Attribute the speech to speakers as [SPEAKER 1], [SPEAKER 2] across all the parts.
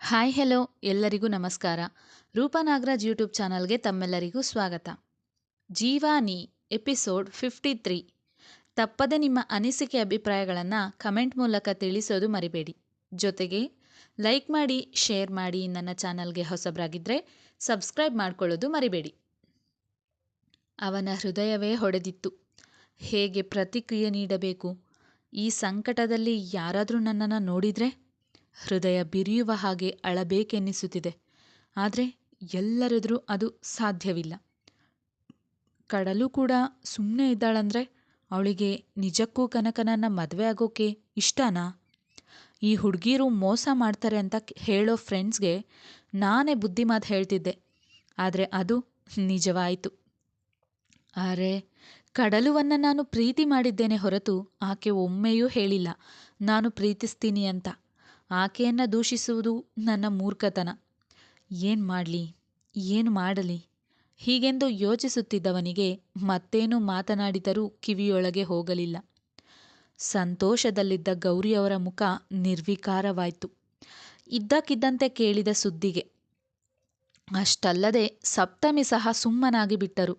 [SPEAKER 1] Hi, hello, ಎಲ್ಲರಿಗೂ ನಮಸ್ಕಾರ. ರೂಪನಾಗರಾಜ್ YouTube ಚಾನಲ್ಗೆ ತಮ್ಮೆಲ್ಲರಿಗೂ ಸ್ವಾಗತ. ಜೀವಾನಿ, ಎಪಿಸೋಡ್ ಫಿಫ್ಟಿ ತ್ರೀ ತಪ್ಪದೆ ನಿಮ್ಮ ಅನಿಸಿಕೆ ಅಭಿಪ್ರಾಯಗಳನ್ನು ಕಮೆಂಟ್ ಮೂಲಕ ತಿಳಿಸೋದು ಮರಿಬೇಡಿ. ಜೊತೆಗೆ, ಲೈಕ್ ಮಾಡಿ, ಶೇರ್ ಮಾಡಿ ನನ್ನ ಚಾನಲ್ಗೆ ಹೊಸಬರಾಗಿದ್ದರೆ ಸಬ್ಸ್ಕ್ರೈಬ್ ಮಾಡ್ಕೊಳ್ಳೋದು ಮರಿಬೇಡಿ. ಅವನ ಹೃದಯವೇ ಹೊಡೆದಿತ್ತು. ಹೇಗೆ ಪ್ರತಿಕ್ರಿಯೆ ನೀಡಬೇಕು? ಈ ಸಂಕಟದಲ್ಲಿ ಯಾರಾದರೂ ನನ್ನನ್ನು ನೋಡಿದರೆ? ಹೃದಯ ಬಿರಿಯುವ ಹಾಗೆ ಅಳಬೇಕೆನ್ನಿಸುತ್ತಿದೆ. ಆದರೆ ಎಲ್ಲರೆದುರು ಅದು ಸಾಧ್ಯವಿಲ್ಲ. ಕಡಲು ಕೂಡ ಸುಮ್ಮನೆ ಇದ್ದಾಳಂದ್ರೆ ಅವಳಿಗೆ ನಿಜಕ್ಕೂ ಕನಕನನ್ನ ಮದುವೆ ಆಗೋಕೆ ಇಷ್ಟನಾ? ಈ ಹುಡುಗೀರು ಮೋಸ ಮಾಡ್ತಾರೆ ಅಂತ ಹೇಳೋ ಫ್ರೆಂಡ್ಸ್ಗೆ ನಾನೇ ಬುದ್ಧಿ ಮಾತು ಹೇಳ್ತಿದ್ದೆ. ಆದರೆ ಅದು ನಿಜವಾಯಿತು. ಅರೆ, ಕಡಲುವನ್ನು ನಾನು ಪ್ರೀತಿ ಮಾಡಿದ್ದೇನೆ ಹೊರತು ಆಕೆ ಒಮ್ಮೆಯೂ ಹೇಳಿಲ್ಲ. ನಾನು ಪ್ರೀತಿಸ್ತೀನಿ ಅಂತ. ಆಕೆಯನ್ನು ದೂಷಿಸುವುದು ನನ್ನ ಮೂರ್ಖತನ. ಏನು ಮಾಡಲಿ? ಏನು ಮಾಡಲಿ? ಹೀಗೆಂದು ಯೋಚಿಸುತ್ತಿದ್ದವನಿಗೆ ಮತ್ತೇನು ಮಾತನಾಡಿದರೂ ಕಿವಿಯೊಳಗೆ ಹೋಗಲಿಲ್ಲ. ಸಂತೋಷದಲ್ಲಿದ್ದ ಗೌರಿಯವರ ಮುಖ ನಿರ್ವಿಕಾರವಾಯಿತು. ಇದ್ದಕ್ಕಿದ್ದಂತೆ ಕೇಳಿದ ಸುದ್ದಿಗೆ. ಅಷ್ಟಲ್ಲದೆ ಸಪ್ತಮಿ ಸಹ ಸುಮ್ಮನಾಗಿ ಬಿಟ್ಟರು.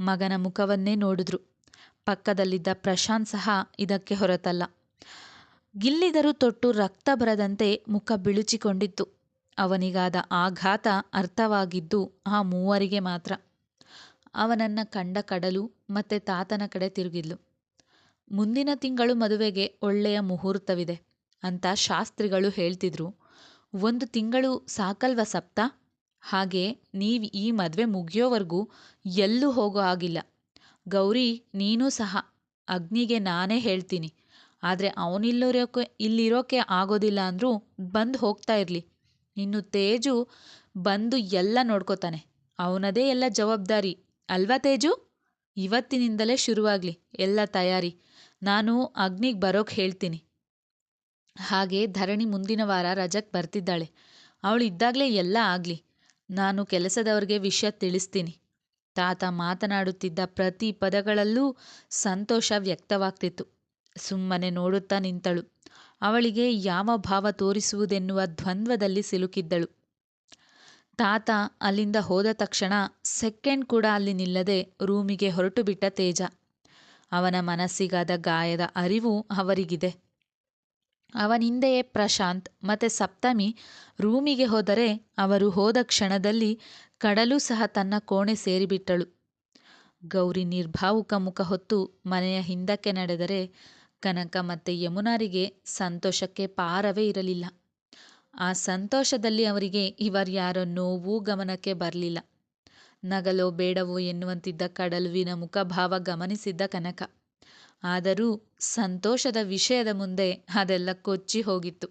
[SPEAKER 1] ಮಗನ ಮುಖವನ್ನೇ ನೋಡಿದ್ರು. ಪಕ್ಕದಲ್ಲಿದ್ದ ಪ್ರಶಾಂತ್ ಸಹ ಇದಕ್ಕೆ ಹೊರತಲ್ಲ. ಗಿಲ್ಲಿದರು ತೊಟ್ಟು ರಕ್ತ ಬರದಂತೆ ಮುಖ ಬಿಳುಚಿಕೊಂಡಿತ್ತು. ಅವನಿಗಾದ ಆಘಾತ ಅರ್ಥವಾಗಿದ್ದು ಆ ಮೂವರಿಗೆ ಮಾತ್ರ. ಅವನನ್ನ ಕಂಡ ಕಡಲು ಮತ್ತೆ ತಾತನ ಕಡೆ ತಿರುಗಿದ್ಲು. ಮುಂದಿನ ತಿಂಗಳು ಮದುವೆಗೆ ಒಳ್ಳೆಯ ಮುಹೂರ್ತವಿದೆ ಅಂತ ಶಾಸ್ತ್ರಿಗಳು ಹೇಳ್ತಿದ್ರು. ಒಂದು ತಿಂಗಳು ಸಾಕಲ್ವ ಸಪ್ತ? ಹಾಗೆ ನೀವು ಈ ಮದುವೆ ಮುಗಿಯೋವರೆಗೂ ಎಲ್ಲೂ ಹೋಗೋ ಆಗಿಲ್ಲ ಗೌರಿ, ನೀನೂ ಸಹ. ಅಗ್ನಿಗೆ ನಾನೇ ಹೇಳ್ತೀನಿ. ಆದರೆ ಅವನಿಲ್ಲಿರೋಕೆ ಇಲ್ಲಿರೋಕೆ ಆಗೋದಿಲ್ಲ ಅಂದರೂ ಬಂದು ಹೋಗ್ತಾ ಇರಲಿ. ಇನ್ನು ತೇಜು ಬಂದು ಎಲ್ಲ ನೋಡ್ಕೋತಾನೆ. ಅವನದೇ ಎಲ್ಲ ಜವಾಬ್ದಾರಿ. ಅಲ್ವಾ ತೇಜು? ಇವತ್ತಿನಿಂದಲೇ ಶುರುವಾಗಲಿ ಎಲ್ಲ ತಯಾರಿ. ನಾನು ಅಗ್ನಿಗೆ ಬರೋಕೆ ಹೇಳ್ತೀನಿ. ಹಾಗೆ ಧರಣಿ ಮುಂದಿನ ವಾರ ರಜಕ್ಕೆ ಬರ್ತಿದ್ದಾಳೆ. ಅವಳು ಇದ್ದಾಗಲೇ ಎಲ್ಲ ಆಗಲಿ. ನಾನು ಕೆಲಸದವ್ರಿಗೆ ವಿಷಯ ತಿಳಿಸ್ತೀನಿ. ತಾತ ಮಾತನಾಡುತ್ತಿದ್ದ ಪ್ರತಿ ಪದಗಳಲ್ಲೂ ಸಂತೋಷ ವ್ಯಕ್ತವಾಗ್ತಿತ್ತು. ಸುಮ್ಮನೆ ನೋಡುತ್ತಾ ನಿಂತಳು. ಅವಳಿಗೆ ಯಾವ ಭಾವ ತೋರಿಸುವುದೆನ್ನುವ ದ್ವಂದ್ವದಲ್ಲಿ ಸಿಲುಕಿದ್ದಳು. ತಾತ ಅಲ್ಲಿಂದ ಹೋದ ತಕ್ಷಣ ಸೆಕೆಂಡ್ ಕೂಡ ಅಲ್ಲಿ ನಿಲ್ಲದೆ ರೂಮಿಗೆ ಹೊರಟು ಬಿಟ್ಟ ತೇಜ. ಅವನ ಮನಸ್ಸಿಗಾದ ಗಾಯದ ಅರಿವು ಅವರಿಗಿದೆ. ಅವನಿಂದೆಯೇ ಪ್ರಶಾಂತ್ ಮತ್ತೆ ಸಪ್ತಮಿ ರೂಮಿಗೆ ಹೋದರೆ ಅವರು ಹೋದ ಕ್ಷಣದಲ್ಲಿ ಕಡಲು ಸಹ ತನ್ನ ಕೋಣೆ ಸೇರಿಬಿಟ್ಟಳು. ಗೌರಿ ನಿರ್ಭಾವುಕ ಮುಖ ಹೊತ್ತು ಮನೆಯ ಹಿಂದಕ್ಕೆ ನಡೆದರೆ ಕನಕ ಮತ್ತು ಯಮುನಾರಿಗೆ ಸಂತೋಷಕ್ಕೆ ಪಾರವೇ ಇರಲಿಲ್ಲ. ಆ ಸಂತೋಷದಲ್ಲಿ ಅವರಿಗೆ ಇವರ್ಯಾರೋ ನೋವು ಗಮನಕ್ಕೆ ಬರಲಿಲ್ಲ. ನಗಲೋ ಬೇಡವೋ ಎನ್ನುವಂತಿದ್ದ ಕಡಲುವಿನ ಮುಖಭಾವ ಗಮನಿಸಿದ್ದ ಕನಕ. ಆದರೂ ಸಂತೋಷದ ವಿಷಯದ ಮುಂದೆ ಅದೆಲ್ಲ ಕೊಚ್ಚಿ ಹೋಗಿತ್ತು.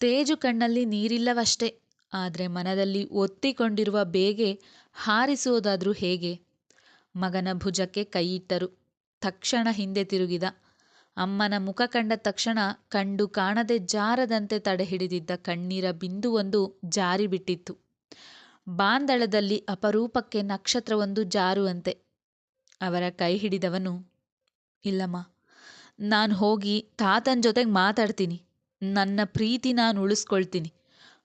[SPEAKER 1] ತೇಜು ಕಣ್ಣಲ್ಲಿ ನೀರಿಲ್ಲವಷ್ಟೇ, ಆದರೆ ಮನದಲ್ಲಿ ಒತ್ತಿಕೊಂಡಿರುವ ಬೇಗೆ ಹಾರಿಸುವುದಾದ್ರೂ ಹೇಗೆ? ಮಗನ ಭುಜಕ್ಕೆ ಕೈಯಿಟ್ಟರು ತಕ್ಷಣ ಹಿಂದೆ ತಿರುಗಿದ. ಅಮ್ಮನ ಮುಖ ಕಂಡ ತಕ್ಷಣ ಕಂಡು ಕಾಣದೆ ಜಾರದಂತೆ ತಡೆ ಹಿಡಿದಿದ್ದ ಕಣ್ಣೀರ ಬಿಂದುವೊಂದು ಜಾರಿಬಿಟ್ಟಿತ್ತು ಬಾಂದಳದಲ್ಲಿ ಅಪರೂಪಕ್ಕೆ ನಕ್ಷತ್ರವೊಂದು ಜಾರುವಂತೆ. ಅವರ ಕೈ ಹಿಡಿದವನು, ಇಲ್ಲಮ್ಮ, ನಾನು ಹೋಗಿ ತಾತನ ಜೊತೆಗೆ ಮಾತಾಡ್ತೀನಿ. ನನ್ನ ಪ್ರೀತಿ ನಾನು ಉಳಿಸ್ಕೊಳ್ತೀನಿ.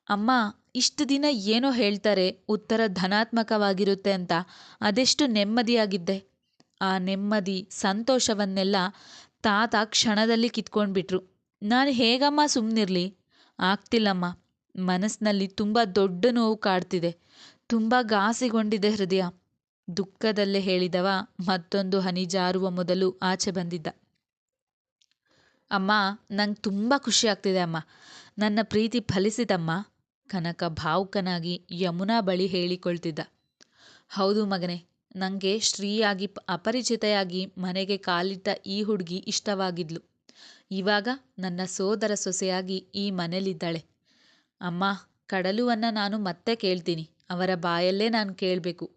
[SPEAKER 1] ಅಮ್ಮ, ಇಷ್ಟು ದಿನ ಏನೋ ಹೇಳ್ತಾರೆ, ಉತ್ತರ ಧನಾತ್ಮಕವಾಗಿರುತ್ತೆ ಅಂತ. ಅದೆಷ್ಟು ನೆಮ್ಮದಿಯಾಗಿದ್ದೆ. ಆ ನೆಮ್ಮದಿ, ಸಂತೋಷವನ್ನೆಲ್ಲ ತಾತ ಕ್ಷಣದಲ್ಲಿ ಕಿತ್ಕೊಂಡ್ಬಿಟ್ರು. ನಾನು ಹೇಗಮ್ಮ ಸುಮ್ಮನಿರ್ಲಿ ಆಗ್ತಿಲ್ಲಮ್ಮ. ಮನಸ್ಸಿನಲ್ಲಿ ತುಂಬ ದೊಡ್ಡ ನೋವು ಕಾಡ್ತಿದೆ. ತುಂಬ ಗಾಸಿಗೊಂಡಿದೆ ಹೃದಯ. ದುಃಖದಲ್ಲೇ ಹೇಳಿದವ ಮತ್ತೊಂದು ಹನಿ ಜಾರುವ ಮೊದಲು ಆಚೆ ಬಂದಿದ್ದ. ಅಮ್ಮ, ನಂಗೆ ತುಂಬ ಖುಷಿ ಆಗ್ತಿದೆ ಅಮ್ಮ. ನನ್ನ ಪ್ರೀತಿ ಫಲಿಸಿತಮ್ಮ, ಕನಕ ಭಾವುಕನಾಗಿ ಯಮುನಾ ಬಳಿ ಹೇಳಿಕೊಳ್ತಿದ್ದ. ಹೌದು ಮಗನೇ. ನನಗೆ ಶ್ರೀಯಾಗಿ ಅಪರಿಚಿತೆಯಾಗಿ ಮನೆಗೆ ಕಾಲಿಟ್ಟ ಈ ಹುಡುಗಿ ಇಷ್ಟವಾಗಿದ್ಲು. ಇವಾಗ ನನ್ನ ಸೋದರ ಸೊಸೆಯಾಗಿ ಈ ಮನೇಲಿದ್ದಾಳೆ. ಅಮ್ಮ, ಕಡಲುವನ್ನು ನಾನು ಮತ್ತೆ ಕೇಳ್ತೀನಿ. ಅವರ ಬಾಯಲ್ಲೇ ನಾನು ಕೇಳಬೇಕು.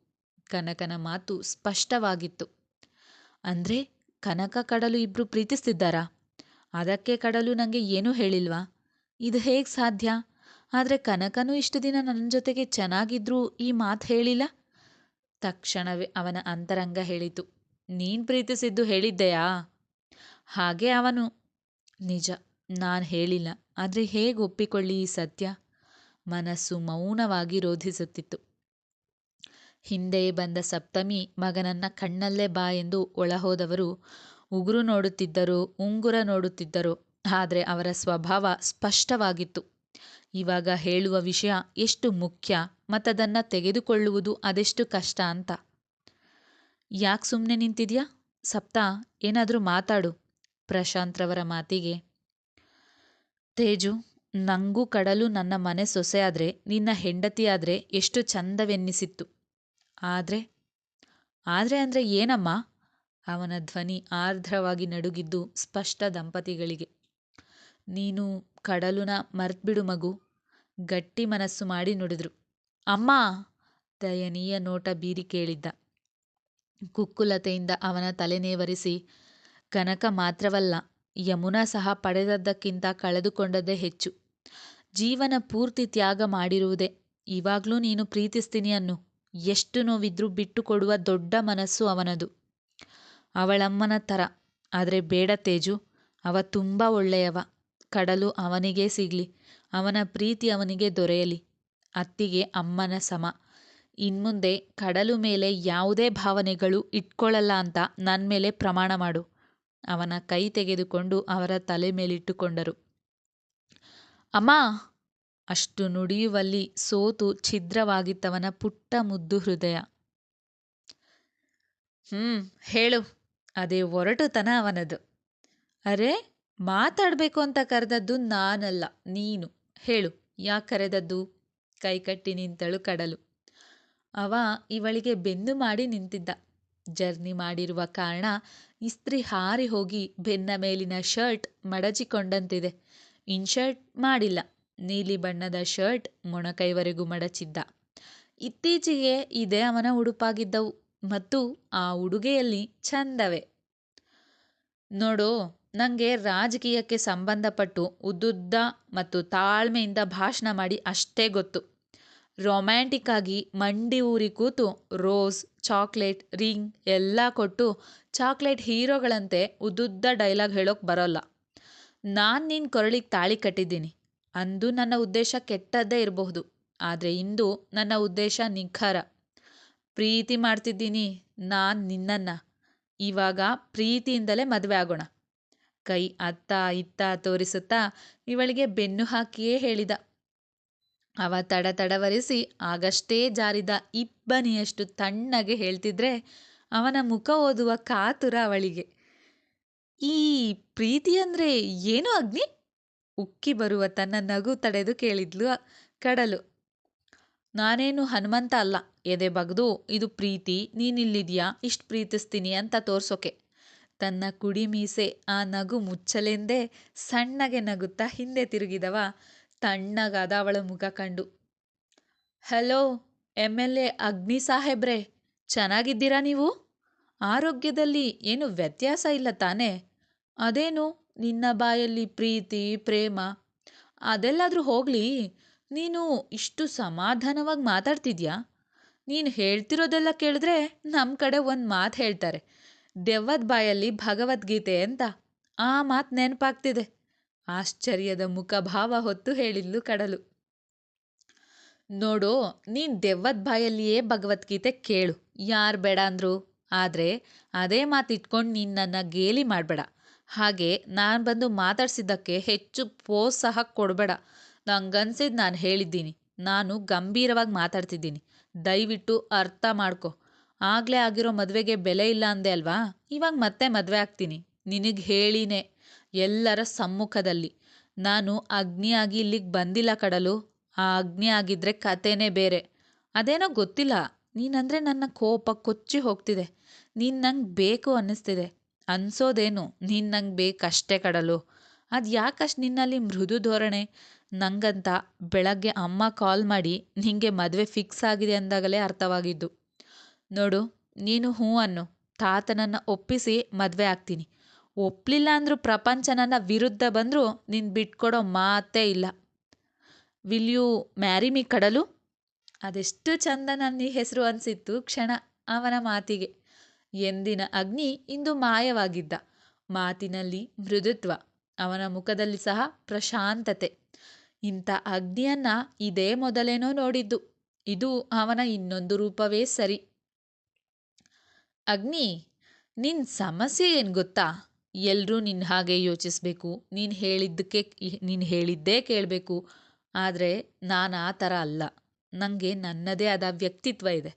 [SPEAKER 1] ಕನಕನ ಮಾತು ಸ್ಪಷ್ಟವಾಗಿತ್ತು. ಅಂದರೆ, ಕನಕ, ಕಡಲು ಇಬ್ಬರು ಪ್ರೀತಿಸ್ತಿದ್ದಾರಾ? ಅದಕ್ಕೆ ಕಡಲು ನನಗೆ ಏನೂ ಹೇಳಿಲ್ವಾ? ಇದು ಹೇಗೆ ಸಾಧ್ಯ? ಆದರೆ ಕನಕನೂ ಇಷ್ಟು ದಿನ ನನ್ನ ಜೊತೆಗೆ ಚೆನ್ನಾಗಿದ್ರೂ ಈ ಮಾತು ಹೇಳಿಲ್ಲ? ತಕ್ಷಣವೇ ಅವನ ಅಂತರಂಗ ಹೇಳಿತು. ನೀನ್ ಪ್ರೀತಿಸಿದ್ದು ಹೇಳಿದ್ದೆಯಾ? ಹಾಗೆ ಅವನು, ನಿಜ, ನಾನು ಹೇಳಿಲ್ಲ, ಆದರೆ ಹೇಗೆ ಒಪ್ಪಿಕೊಳ್ಳಿ ಈ ಸತ್ಯ? ಮನಸ್ಸು ಮೌನವಾಗಿ ರೋಧಿಸುತ್ತಿತ್ತು. ಹಿಂದೆಯೇ ಬಂದ ಸಪ್ತಮಿ ಮಗನನ್ನ ಕಣ್ಣಲ್ಲೇ ಬಾ ಎಂದು ಒಳಹೋದವರು ಉಗುರು ನೋಡುತ್ತಿದ್ದರು, ಉಂಗುರ ನೋಡುತ್ತಿದ್ದರು, ಆದರೆ ಅವರ ಸ್ವಭಾವ ಸ್ಪಷ್ಟವಾಗಿತ್ತು. ಇವಾಗ ಹೇಳುವ ವಿಷಯ ಎಷ್ಟು ಮುಖ್ಯ ಮತ್ತದನ್ನು ತೆಗೆದುಕೊಳ್ಳುವುದು ಅದೆಷ್ಟು ಕಷ್ಟ ಅಂತ. ಯಾಕೆ ಸುಮ್ಮನೆ ನಿಂತಿದ್ಯಾ? ಸಪ್ತಾ, ಏನಾದರೂ ಮಾತಾಡು ಪ್ರಶಾಂತ್ರವರ ಮಾತಿಗೆ. ತೇಜು, ನಂಗೂ ಕಡಲು ನನ್ನ ಮನೆ ಸೊಸೆ ಆದರೆ, ನಿನ್ನ ಹೆಂಡತಿ ಆದರೆ ಎಷ್ಟು ಚಂದವೆನ್ನಿಸಿತ್ತು. ಆದರೆ? ಆದರೆ ಅಂದರೆ ಏನಮ್ಮ? ಅವನ ಧ್ವನಿ ಆರ್ದ್ರವಾಗಿ ನಡುಗಿದ್ದು ಸ್ಪಷ್ಟ ದಂಪತಿಗಳಿಗೆ. ನೀನು ಕಡಲುನ ಮರ್ತ್ಬಿಡು ಮಗು. ಗಟ್ಟಿ ಮನಸ್ಸು ಮಾಡಿ ನುಡಿದ್ರು. ಅಮ್ಮ! ದಯನೀಯ ನೋಟ ಬೀರಿ ಕೇಳಿದ್ದ. ಕುಕ್ಕುಲತೆಯಿಂದ ಅವನ ತಲೆನೇವರಿಸಿ ಕನಕ ಮಾತ್ರವಲ್ಲ, ಯಮುನಾ ಸಹ ಪಡೆದದ್ದಕ್ಕಿಂತ ಕಳೆದುಕೊಂಡದ್ದೇ ಹೆಚ್ಚು. ಜೀವನ ಪೂರ್ತಿ ತ್ಯಾಗ ಮಾಡಿರುವುದೇ, ಇವಾಗ್ಲೂ ನೀನು ಪ್ರೀತಿಸ್ತೀನಿ ಅನ್ನು. ಎಷ್ಟು ನೋವಿದ್ರೂ ಬಿಟ್ಟುಕೊಡುವ ದೊಡ್ಡ ಮನಸ್ಸು ಅವನದು. ಅವಳಮ್ಮನ ಥರ, ಆದರೆ ಬೇಡ ತೇಜು, ಅವ ತುಂಬ ಒಳ್ಳೆಯವ. ಕಡಲು ಅವನಿಗೇ ಸಿಗ್ಲಿ, ಅವನ ಪ್ರೀತಿ ಅವನಿಗೆ ದೊರೆಯಲಿ. ಅತ್ತಿಗೆ ಅಮ್ಮನ ಸಮ. ಇನ್ಮುಂದೆ ಕಡಲು ಮೇಲೆ ಯಾವುದೇ ಭಾವನೆಗಳು ಇಟ್ಕೊಳ್ಳಲ್ಲ ಅಂತ ನನ್ನ ಮೇಲೆ ಪ್ರಮಾಣ ಮಾಡು. ಅವನ ಕೈ ತೆಗೆದುಕೊಂಡು ಅವರ ತಲೆ ಮೇಲಿಟ್ಟುಕೊಂಡರು. ಅಮ್ಮ! ಅಷ್ಟು ನುಡಿಯುವಲ್ಲಿ ಸೋತು ಛಿದ್ರವಾಗಿತ್ತವನ ಪುಟ್ಟ ಮುದ್ದು ಹೃದಯ. ಹ್ಮ್ ಹೇಳು. ಅದೇ ಒರಟುತನ ಅವನದು. ಅರೆ! ಮಾತಾಡಬೇಕು ಅಂತ ಕರೆದದ್ದು ನಾನಲ್ಲ, ನೀನು. ಹೇಳು, ಯಾಕೆ ಕರೆದದ್ದು? ಕೈಕಟ್ಟಿ ನಿಂತಳು ಕಡಲು. ಅವ ಇವಳಿಗೆ ಬೆನ್ನು ಮಾಡಿ ನಿಂತಿದ್ದ. ಜರ್ನಿ ಮಾಡಿರುವ ಕಾರಣ ಇಸ್ತ್ರಿ ಹಾರಿ ಹೋಗಿ ಬೆನ್ನ ಮೇಲಿನ ಶರ್ಟ್ ಮಡಚಿಕೊಂಡಂತಿದೆ. ಇನ್ಶರ್ಟ್ ಮಾಡಿಲ್ಲ, ನೀಲಿ ಬಣ್ಣದ ಶರ್ಟ್ ಮೊಣಕೈವರೆಗೂ ಮಡಚಿದ್ದ. ಇತ್ತೀಚೆಗೆ ಇದೇ ಅವನ ಉಡುಪಾಗಿದ್ದವು, ಮತ್ತು ಆ ಉಡುಗೆಯಲ್ಲಿ ಚಂದವೆ. ನೋಡು ನನಗೆ ರಾಜಕೀಯಕ್ಕೆ ಸಂಬಂಧಪಟ್ಟು ಉದ್ದುದ್ದ ಮತ್ತು ತಾಳ್ಮೆಯಿಂದ ಭಾಷಣ ಮಾಡಿ ಅಷ್ಟೇ ಗೊತ್ತು. ರೊಮ್ಯಾಂಟಿಕ್ ಆಗಿ ಮಂಡಿ ಊರಿ ಕೂತು ರೋಸ್, ಚಾಕ್ಲೇಟ್, ರಿಂಗ್ ಎಲ್ಲ ಕೊಟ್ಟು ಚಾಕ್ಲೇಟ್ ಹೀರೋಗಳಂತೆ ಉದ್ದುದ್ದ ಡೈಲಾಗ್ ಹೇಳೋಕೆ ಬರೋಲ್ಲ. ನಾನು ನಿನ್ನ ಕೊರಳಿಗೆ ತಾಳಿ ಕಟ್ಟಿದ್ದೀನಿ. ಅಂದು ನನ್ನ ಉದ್ದೇಶ ಕೆಟ್ಟದ್ದೇ ಇರಬಹುದು. ಆದರೆ ಇಂದು ನನ್ನ ಉದ್ದೇಶ ನಿಖರ. ಪ್ರೀತಿ ಮಾಡ್ತಿದ್ದೀನಿ ನಾನು ನಿನ್ನನ್ನು. ಇವಾಗ ಪ್ರೀತಿಯಿಂದಲೇ ಮದುವೆ ಆಗೋಣ. ಕೈ ಅತ್ತ ಇತ್ತ ತೋರಿಸುತ್ತಾ ಇವಳಿಗೆ ಬೆನ್ನು ಹಾಕಿಯೇ ಹೇಳಿದ. ಅವ ತಡ ತಡವರಿಸಿ ಆಗಷ್ಟೇ ಜಾರಿದ ಇಬ್ಬನಿಯಷ್ಟು ತಣ್ಣಗೆ ಹೇಳ್ತಿದ್ರೆ ಅವನ ಮುಖ ಓದುವ ಕಾತುರ ಅವಳಿಗೆ. ಈ ಪ್ರೀತಿ ಅಂದ್ರೆ ಏನು ಅಗ್ನಿ? ಉಕ್ಕಿ ಬರುವ ತನ್ನ ನಗು ತಡೆದು ಕೇಳಿದ್ಲು ಕಡಲು. ನಾನೇನು ಹನುಮಂತ ಅಲ್ಲ. ಎದೆ ಬಗ್ದು, ಇದು ಪ್ರೀತಿ, ನೀನಿಲ್ಲಿದ್ಯಾ? ಇಷ್ಟು ಪ್ರೀತಿಸ್ತೀನಿ ಅಂತ ತೋರ್ಸೋಕೆ. ತನ್ನ ಕುಡಿ ಮೀಸೆ ಆ ನಗು ಮುಚ್ಚಲೆಂದೇ ಸಣ್ಣಗೆ ನಗುತ್ತಾ ಹಿಂದೆ ತಿರುಗಿದವ. ತಣ್ಣಗಾದ ಅವಳ ಮುಖ ಕಂಡು. ಹಲೋ ಎಂ ಎಲ್ ಎ ಅಗ್ನಿ ಸಾಹೇಬ್ರೆ, ಚೆನ್ನಾಗಿದ್ದೀರಾ ನೀವು? ಆರೋಗ್ಯದಲ್ಲಿ ಏನು ವ್ಯತ್ಯಾಸ ಇಲ್ಲ ತಾನೇ? ಅದೇನು ನಿನ್ನ ಬಾಯಲ್ಲಿ ಪ್ರೀತಿ, ಪ್ರೇಮ? ಅದೆಲ್ಲಾದರೂ ಹೋಗಲಿ. ನೀನು ಇಷ್ಟು ಸಮಾಧಾನವಾಗಿ ಮಾತಾಡ್ತಿದ್ಯಾ? ನೀನು ಹೇಳ್ತಿರೋದೆಲ್ಲ ಕೇಳಿದ್ರೆ ನಮ್ಮ ಕಡೆ ಒಂದು ಮಾತು ಹೇಳ್ತಾರೆ. ದೆವ್ವದ ಬಾಯಲ್ಲಿ ಭಗವದ್ಗೀತೆ ಅಂತ ಆ ಮಾತು ನೆನಪಾಗ್ತಿದೆ. ಆಶ್ಚರ್ಯದ ಮುಖಭಾವ ಹೊತ್ತು ಹೇಳಿದ್ಲು ಕಡಲು. ನೋಡು, ನೀನ್ ದೆವ್ವದ ಬಾಯಲ್ಲಿಯೇ ಭಗವದ್ಗೀತೆ ಕೇಳು. ಯಾರು ಬೇಡ ಅಂದ್ರು. ಆದರೆ, ಅದೇ ಮಾತು ಇಟ್ಕೊಂಡು ನೀನು ನನ್ನ ಗೇಲಿ ಮಾಡಬೇಡ. ಹಾಗೆ ನಾನು ಬಂದು ಮಾತಾಡ್ಸಿದ್ದಕ್ಕೆ ಹೆಚ್ಚು ಪ್ರೋತ್ಸಾಹ ಕೊಡಬೇಡ. ನಂಗನ್ಸಿದ್ದು ನಾನು ಹೇಳಿದ್ದೀನಿ. ನಾನು ಗಂಭೀರವಾಗಿ ಮಾತಾಡ್ತಿದ್ದೀನಿ. ದಯವಿಟ್ಟು ಅರ್ಥ ಮಾಡ್ಕೊ. ಆಗಲೇ ಆಗಿರೋ ಮದ್ವೆಗೆ ಬೆಲೆ ಇಲ್ಲ ಅಂದೆ ಅಲ್ವಾ? ಇವಾಗ ಮತ್ತೆ ಮದ್ವೆ ಆಗ್ತೀನಿ. ನಿನಗೆ ಹೇಳಿನೇ. ಎಲ್ಲರ ಸಮ್ಮುಖದಲ್ಲಿ. ನಾನು ಅಗ್ನಿಯಾಗಿ ಇಲ್ಲಿಗೆ ಬಂದಿಲ್ಲ ಕಡಲು. ಆ ಅಗ್ನಿ ಆಗಿದ್ರೆ ಕತೆನೇ ಬೇರೆ. ಅದೇನೋ ಗೊತ್ತಿಲ್ಲ. ನೀನಂದ್ರೆ ನನ್ನ ಕೋಪ ಕೊಚ್ಚಿ ಹೋಗ್ತಿದೆ. ನೀನ್ ನಂಗೆ ಬೇಕು ಅನ್ನಿಸ್ತಿದೆ. ಅನ್ಸೋದೇನು? ನೀನ್ ನಂಗೆ ಬೇಕಷ್ಟೇ ಕಡಲು. ಅದು ಯಾಕಷ್ಟು ನಿನ್ನಲ್ಲಿ ಮೃದು ಧೋರಣೆ? ನಂಗಂತ ಬೆಳಗ್ಗೆ ಅಮ್ಮ ಕಾಲ್ ಮಾಡಿ ನಿಂಗೆ ಮದುವೆ ಫಿಕ್ಸ್ ಆಗಿದೆ ಅಂದಾಗಲೇ ಅರ್ಥವಾಗಿದ್ದು. ನೋಡು, ನೀನು ಹ್ಞೂ ಅನ್ನು. ತಾತನನ್ನು ಒಪ್ಪಿಸಿ ಮದುವೆ ಆಗ್ತೀನಿ. ಒಪ್ಪಲಿಲ್ಲ ಅಂದರೂ ಪ್ರಪಂಚ ನನ್ನ ವಿರುದ್ಧ ಬಂದರೂ ನೀನು ಬಿಟ್ಕೊಡೋ ಮಾತೇ ಇಲ್ಲ. ವಿಲ್ ಯು ಮ್ಯಾರಿ ಮೀ ಕಡಲು? ಅದೆಷ್ಟು ಚಂದ ನನ್ನ ಹೆಸರು ಅನಿಸಿತ್ತು ಕ್ಷಣ ಅವನ ಮಾತಿಗೆ. ಎಂದಿನ ಅಗ್ನಿ ಇಂದು ಮಾಯವಾಗಿದ್ದ. ಮಾತಿನಲ್ಲಿ ಮೃದುತ್ವ, ಅವನ ಮುಖದಲ್ಲಿ ಸಹ ಪ್ರಶಾಂತತೆ. ಇಂಥ ಅಗ್ನಿಯನ್ನು ಇದೇ ಮೊದಲೇನೋ ನೋಡಿದ್ದು. ಇದು ಅವನ ಇನ್ನೊಂದು ರೂಪವೇ ಸರಿ. ಅಗ್ನಿ ನಿನ್ನ ಸಮಸ್ಯೆ ಏನು ಗೊತ್ತಾ? ಎಲ್ಲರೂ ನಿನ್ನ ಹಾಗೆ ಯೋಚಿಸ್ಬೇಕು. ನೀನು ಹೇಳಿದ್ದಕ್ಕೆ ನೀನು ಹೇಳಿದ್ದೇ ಕೇಳಬೇಕು. ಆದರೆ ನಾನು ಆ ಥರ ಅಲ್ಲ. ನನಗೆ ನನ್ನದೇ ಆದ ವ್ಯಕ್ತಿತ್ವ ಇದೆ.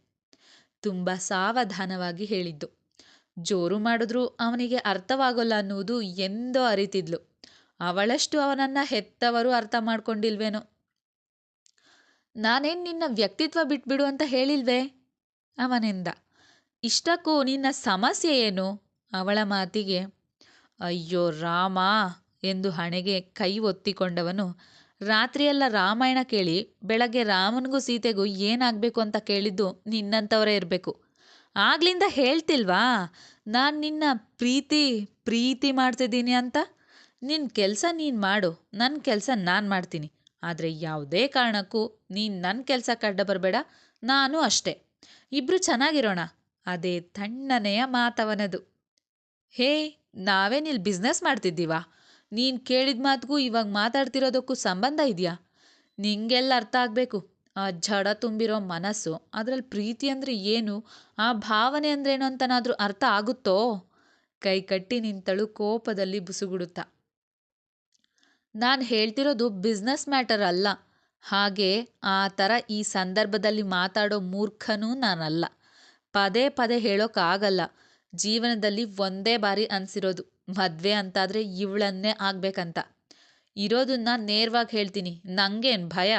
[SPEAKER 1] ತುಂಬ ಸಾವಧಾನವಾಗಿ ಹೇಳಿದ್ದು. ಜೋರು ಮಾಡಿದ್ರೂ ಅವನಿಗೆ ಅರ್ಥವಾಗೋಲ್ಲ ಅನ್ನುವುದು ಎಂದೋ ಅರಿತಿದ್ಲು. ಅವಳಷ್ಟು ಅವನನ್ನು ಹೆತ್ತವರು ಅರ್ಥ ಮಾಡ್ಕೊಂಡಿಲ್ವೇನೋ. ನಾನೇನು ನಿನ್ನ ವ್ಯಕ್ತಿತ್ವ ಬಿಟ್ಬಿಡು ಅಂತ ಹೇಳಿಲ್ವೇ? ಅವನೆಂದ? ಇಷ್ಟಕ್ಕೂ ನಿನ್ನ ಸಮಸ್ಯೆ ಏನು? ಅವಳ ಮಾತಿಗೆ, ಅಯ್ಯೋ ರಾಮ ಎಂದು ಹಣೆಗೆ ಕೈ ಒತ್ತಿಕೊಂಡವನು. ರಾತ್ರಿಯೆಲ್ಲ ರಾಮಾಯಣ ಕೇಳಿ, ಬೆಳಗ್ಗೆ ರಾಮನಿಗೂ ಸೀತೆಗೂ ಏನಾಗಬೇಕು ಅಂತ ಕೇಳಿದ್ದು ನಿನ್ನಂಥವರೇ ಇರಬೇಕು. ಆಗ್ಲಿಂದ ಹೇಳ್ತಿಲ್ವಾ? ನಾನು ನಿನ್ನ ಪ್ರೀತಿ ಪ್ರೀತಿ ಮಾಡ್ತಿದ್ದೀನಿ ಅಂತ? ನಿನ್ನ ಕೆಲಸ ನೀನು ಮಾಡು ನನ್ನ ಕೆಲಸ ನಾನು ಮಾಡ್ತೀನಿ. ಆದರೆ ಯಾವುದೇ ಕಾರಣಕ್ಕೂ ನೀನು ನನ್ನ ಕೆಲಸ ಕಡ್ಡ ಬರಬೇಡ ನಾನು ಅಷ್ಟೇ. ಇಬ್ಬರು ಚೆನ್ನಾಗಿರೋಣ ಅದೇ ತಣ್ಣನೆಯ ಮಾತವನದು. ಹೇ ನಾವೇನಿಲ್ಲಿ ಬಿಸ್ನೆಸ್ ಮಾಡ್ತಿದ್ದೀವಾ? ನೀನು ಕೇಳಿದ ಮಾತಿಗೂ ಇವಾಗ ಮಾತಾಡ್ತಿರೋದಕ್ಕೂ ಸಂಬಂಧ ಇದೆಯಾ? ನಿಂಗೆಲ್ಲ ಅರ್ಥ ಆಗಬೇಕು. ಆ ಜಡ ತುಂಬಿರೋ ಮನಸ್ಸು ಅದರಲ್ಲಿ ಪ್ರೀತಿ ಅಂದರೆ ಏನು? ಆ ಭಾವನೆ ಅಂದ್ರೇನು ಅಂತನಾದರೂ ಅರ್ಥ ಆಗುತ್ತೋ? ಕೈ ಕಟ್ಟಿ ನಿಂತಳು ಕೋಪದಲ್ಲಿ ಬುಸುಗುಡುತ್ತಾ. ನಾನು ಹೇಳ್ತಿರೋದು ಬಿಸ್ನೆಸ್ ಮ್ಯಾಟರ್ ಅಲ್ಲ. ಹಾಗೆ ಆ ಥರ ಈ ಸಂದರ್ಭದಲ್ಲಿ ಮಾತಾಡೋ ಮೂರ್ಖನೂ ನಾನಲ್ಲ. ಪದೇ ಪದೇ ಹೇಳೋಕ್ಕಾಗಲ್ಲ ಜೀವನದಲ್ಲಿ ಒಂದೇ ಬಾರಿ ಅನಿಸಿರೋದು, ಮದುವೆ ಅಂತಾದರೆ ಇವಳನ್ನೇ ಆಗಬೇಕಂತ. ಇರೋದನ್ನ ನೇರವಾಗಿ ಹೇಳ್ತೀನಿ. ನನಗೇನು ಭಯ?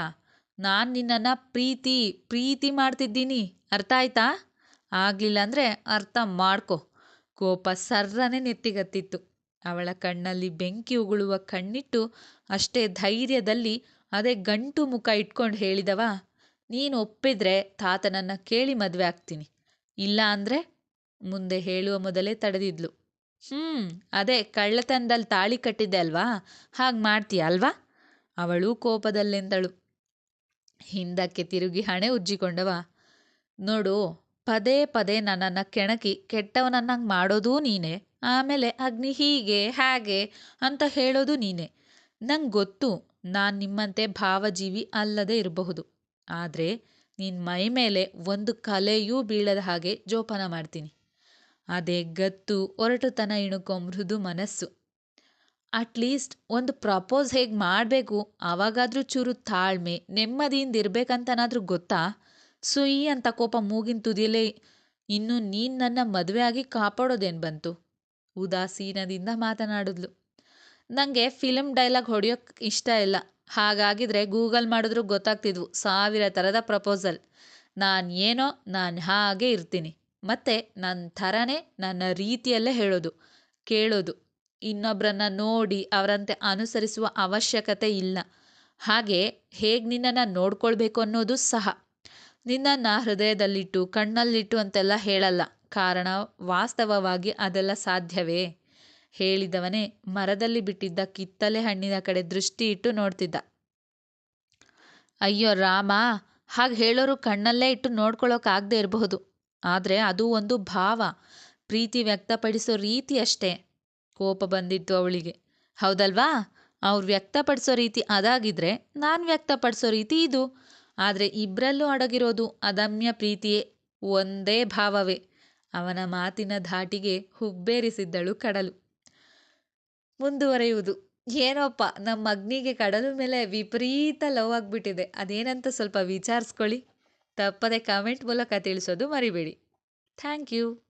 [SPEAKER 1] ನಾನು ನಿನ್ನನ್ನು ಪ್ರೀತಿ ಪ್ರೀತಿ ಮಾಡ್ತಿದ್ದೀನಿ. ಅರ್ಥ ಆಯ್ತಾ? ಆಗಲಿಲ್ಲ ಅಂದರೆ ಅರ್ಥ ಮಾಡ್ಕೊ. ಕೋಪ ಸರ್ರನೆ ನೆತ್ತಿಗತ್ತಿತ್ತು ಅವಳ ಕಣ್ಣಲ್ಲಿ ಬೆಂಕಿ ಉಗುಳುವ ಕಣ್ಣಿಟ್ಟು ಅಷ್ಟೇ ಧೈರ್ಯದಲ್ಲಿ ಅದೇ ಗಂಟು ಮುಖ ಇಟ್ಕೊಂಡು ಹೇಳಿದವ, ನೀನು ಒಪ್ಪಿದ್ರೆ ತಾತನನ್ನು ಕೇಳಿ ಮದುವೆ ಆಗ್ತೀನಿ. ಇಲ್ಲ ಅಂದರೆ ಮುಂದೆ ಹೇಳುವ ಮೊದಲೇ ತಡೆದಿದ್ಲು. ಹ್ಞೂ ಅದೇ ಕಳ್ಳತನದಲ್ಲಿ ತಾಳಿ ಕಟ್ಟಿದ್ದೆ ಅಲ್ವಾ? ಹಾಗೆ ಮಾಡ್ತೀಯ ಅಲ್ವಾ? ಅವಳು ಕೋಪದಲ್ಲೆಂದಳು. ಹಿಂದಕ್ಕೆ ತಿರುಗಿ ಹಣೆ ಉಜ್ಜಿಕೊಂಡವ. ನೋಡು, ಪದೇ ಪದೇ ನನ್ನನ್ನು ಕೆಣಕಿ ಕೆಟ್ಟವನನ್ನಂಗೆ ಮಾಡೋದೂ ನೀನೇ. ಆಮೇಲೆ ಅಗ್ನಿ ಹೀಗೆ ಹಾಗೆ ಅಂತ ಹೇಳೋದು ನೀನೇ. ನಂಗೆ ಗೊತ್ತು, ನಾನು ನಿಮ್ಮಂತೆ ಭಾವಜೀವಿ ಅಲ್ಲದೆ ಇರಬಹುದು. ಆದರೆ ನಿನ್ನ ಮೈ ಮೇಲೆ ಒಂದು ಕಲೆಯೂ ಬೀಳದ ಹಾಗೆ ಜೋಪಾನ ಮಾಡ್ತೀನಿ. ಅದೇ ಗತ್ತು ಒರಟುತನ ಇಣುಕೋ ಮೃದು ಮನಸ್ಸು. ಅಟ್ಲೀಸ್ಟ್ ಒಂದು ಪ್ರಪೋಸ್ ಹೇಗೆ ಮಾಡಬೇಕು? ಆವಾಗಾದರೂ ಚೂರು ತಾಳ್ಮೆ, ನೆಮ್ಮದಿಯಿಂದ ಇರಬೇಕಂತನಾದರೂ ಗೊತ್ತಾ? ಸುಯಿ ಅಂತ ಕೋಪ ಮೂಗಿನ ತುದಿಯಲ್ಲೇ ಇನ್ನು ನೀನು ನನ್ನ ಮದುವೆ ಆಗಿ ಕಾಪಾಡೋದೇನು ಬಂತು? ಉದಾಸೀನದಿಂದ ಮಾತನಾಡಿದ್ಲು. ನನಗೆ ಫಿಲಮ್ ಡೈಲಾಗ್ ಹೊಡೆಯೋಕ್ಕೆ ಇಷ್ಟ ಇಲ್ಲ. ಹಾಗಾಗಿದ್ರೆ ಗೂಗಲ್ ಮಾಡಿದ್ರೂ ಗೊತ್ತಾಗ್ತಿದ್ವು. ಸಾವಿರ ಥರದ ಪ್ರಪೋಸಲ್. ನಾನು ಏನೋ ನಾನು ಹಾಗೆ ಇರ್ತೀನಿ. ಮತ್ತು ನನ್ನ ಥರನೇ ನನ್ನ ರೀತಿಯಲ್ಲೇ ಹೇಳೋದು, ಕೇಳೋದು. ಇನ್ನೊಬ್ಬರನ್ನ ನೋಡಿ ಅವರಂತೆ ಅನುಸರಿಸುವ ಅವಶ್ಯಕತೆ ಇಲ್ಲ. ಹಾಗೆ ಹೇಗೆ ನಿನ್ನನ್ನು ನೋಡ್ಕೊಳ್ಬೇಕು ಅನ್ನೋದು ಸಹ. ನಿನ್ನನ್ನು ಹೃದಯದಲ್ಲಿಟ್ಟು, ಕಣ್ಣಲ್ಲಿಟ್ಟು ಅಂತೆಲ್ಲ ಹೇಳಲ್ಲ. ಕಾರಣ ವಾಸ್ತವವಾಗಿ ಅದೆಲ್ಲ ಸಾಧ್ಯವೇ? ಹೇಳಿದವನೇ ಮರದಲ್ಲಿ ಬಿಟ್ಟಿದ್ದ ಕಿತ್ತಲೆ ಹಣ್ಣಿನ ಕಡೆ ದೃಷ್ಟಿ ಇಟ್ಟು ನೋಡ್ತಿದ್ದ. ಅಯ್ಯೋ ರಾಮ, ಹಾಗೆ ಹೇಳೋರು ಕಣ್ಣಲ್ಲೇ ಇಟ್ಟು ನೋಡ್ಕೊಳ್ಳೋಕ್ಕಾಗದೇ ಇರಬಹುದು. ಆದರೆ ಅದು ಒಂದು ಭಾವ. ಪ್ರೀತಿ ವ್ಯಕ್ತಪಡಿಸೋ ರೀತಿ ಅಷ್ಟೇ. ಕೋಪ ಬಂದಿತ್ತು ಅವಳಿಗೆ. ಹೌದಲ್ವಾ? ಅವ್ರು ವ್ಯಕ್ತಪಡಿಸೋ ರೀತಿ ಅದಾಗಿದ್ರೆ ನಾನು ವ್ಯಕ್ತಪಡಿಸೋ ರೀತಿ ಇದು. ಆದರೆ ಇಬ್ಬರಲ್ಲೂ ಅಡಗಿರೋದು ಅದಮ್ಯ ಪ್ರೀತಿಯೇ. ಒಂದೇ ಭಾವವೇ. ಅವನ ಮಾತಿನ ಧಾಟಿಗೆ ಹುಬ್ಬೇರಿಸಿದ್ದಳು ಕಡಲು. ಮುಂದುವರೆಯುವುದು. ಏನೋಪ್ಪ, ನಮ್ಮ ಅಗ್ನಿಗೆ ಕಡಲ ಮೇಲೆ ವಿಪರೀತ ಲವ್ ಆಗಿಬಿಟ್ಟಿದೆ. ಅದೇನಂತ ಸ್ವಲ್ಪ ವಿಚಾರಿಸ್ಕೊಳ್ಳಿ. ತಪ್ಪದೆ ಕಾಮೆಂಟ್ ಮೂಲಕ ತಿಳಿಸೋದು ಮರಿಬೇಡಿ. Thank you